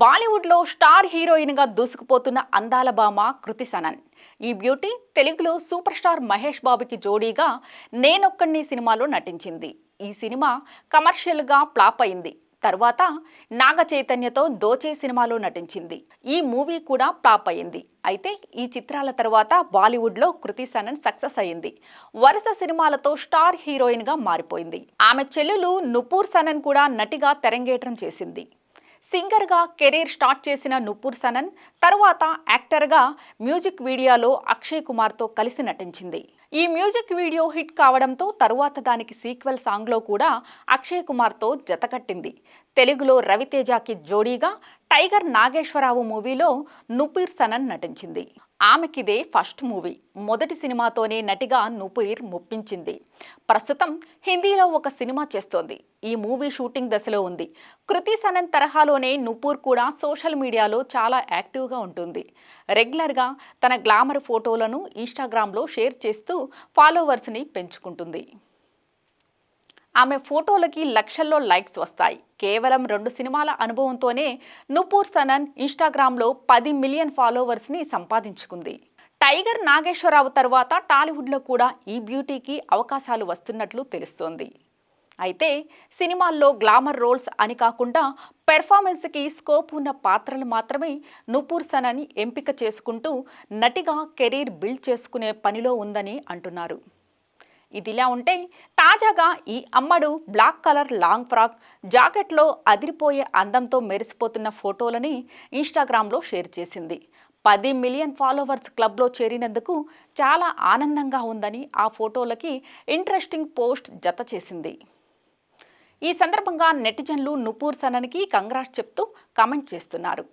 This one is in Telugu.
బాలీవుడ్లో స్టార్ హీరోయిన్గా దూసుకుపోతున్న అందాల భామ కృతి సనన్. ఈ బ్యూటీ తెలుగులో సూపర్ స్టార్ మహేష్ బాబుకి జోడీగా నేనొక్కడిని సినిమాలో నటించింది. ఈ సినిమా కమర్షియల్గా ఫ్లాప్ అయింది. తర్వాత నాగ చైతన్యతో దోచే సినిమాలో నటించింది. ఈ మూవీ కూడా ప్లాప్ అయింది. అయితే ఈ చిత్రాల తర్వాత బాలీవుడ్లో కృతి సనన్ సక్సెస్ అయింది. వరుస సినిమాలతో స్టార్ హీరోయిన్గా మారిపోయింది. ఆమె చెల్లెలు నుపూర్ సనన్ కూడా నటిగా తెరంగేట్రం చేసింది. సింగర్గా కెరీర్ స్టార్ట్ చేసిన నుపూర్ సనన్ తర్వాత యాక్టర్గా మ్యూజిక్ వీడియోలో అక్షయ్ కుమార్తో కలిసి నటించింది. ఈ మ్యూజిక్ వీడియో హిట్ కావడంతో తరువాత దానికి సీక్వెల్ సాంగ్లో కూడా అక్షయ్ కుమార్తో జతకట్టింది తెలుగులో రవితేజకి జోడీగా టైగర్ నాగేశ్వరరావు మూవీలో నుపీర్ సనన్ నటించింది. ఆమెకిదే ఫస్ట్ మూవీ. మొదటి సినిమాతోనే నటిగా నుపీర్ ముప్పించింది. ప్రస్తుతం హిందీలో ఒక సినిమా చేస్తోంది. ఈ మూవీ షూటింగ్ దశలో ఉంది. కృతి సనన్ తరహాలోనే నుపూర్ కూడా సోషల్ మీడియాలో చాలా యాక్టివ్గా ఉంటుంది. రెగ్యులర్గా తన గ్లామర్ ఫోటోలను ఇన్స్టాగ్రామ్లో షేర్ చేస్తూ ఫాలోవర్స్ని పెంచుకుంటుంది. ఆమె ఫోటోలకి లక్షల్లో లైక్స్ వస్తాయి. కేవలం రెండు సినిమాల అనుభవంతోనే నుపూర్ సనన్ ఇన్స్టాగ్రామ్లో పది మిలియన్ ఫాలోవర్స్ని సంపాదించుకుంది. టైగర్ నాగేశ్వరరావు తర్వాత టాలీవుడ్లో కూడా ఈ బ్యూటీకి అవకాశాలు వస్తున్నట్లు తెలుస్తోంది. అయితే సినిమాల్లో గ్లామర్ రోల్స్ అని కాకుండా పెర్ఫార్మెన్స్కి స్కోప్ ఉన్న పాత్రలు మాత్రమే నుపూర్ సనని ఎంపిక చేసుకుంటూ నటిగా కెరీర్ బిల్డ్ చేసుకునే పనిలో ఉందని అంటున్నారు. ఇదిలా ఉంటే తాజాగా ఈ అమ్మడు బ్లాక్ కలర్ లాంగ్ ఫ్రాక్ జాకెట్లో అదిరిపోయే అందంతో మెరిసిపోతున్న ఫోటోలని ఇన్స్టాగ్రామ్లో షేర్ చేసింది. పది మిలియన్ ఫాలోవర్స్ క్లబ్లో చేరినందుకు చాలా ఆనందంగా ఉందని ఆ ఫోటోలకి ఇంట్రెస్టింగ్ పోస్ట్ జత చేసింది. ఈ సందర్భంగా నెటిజన్లు నుపూర్ సనన్కి కంగ్రాట్స్ చెప్తూ కమెంట్ చేస్తున్నారు.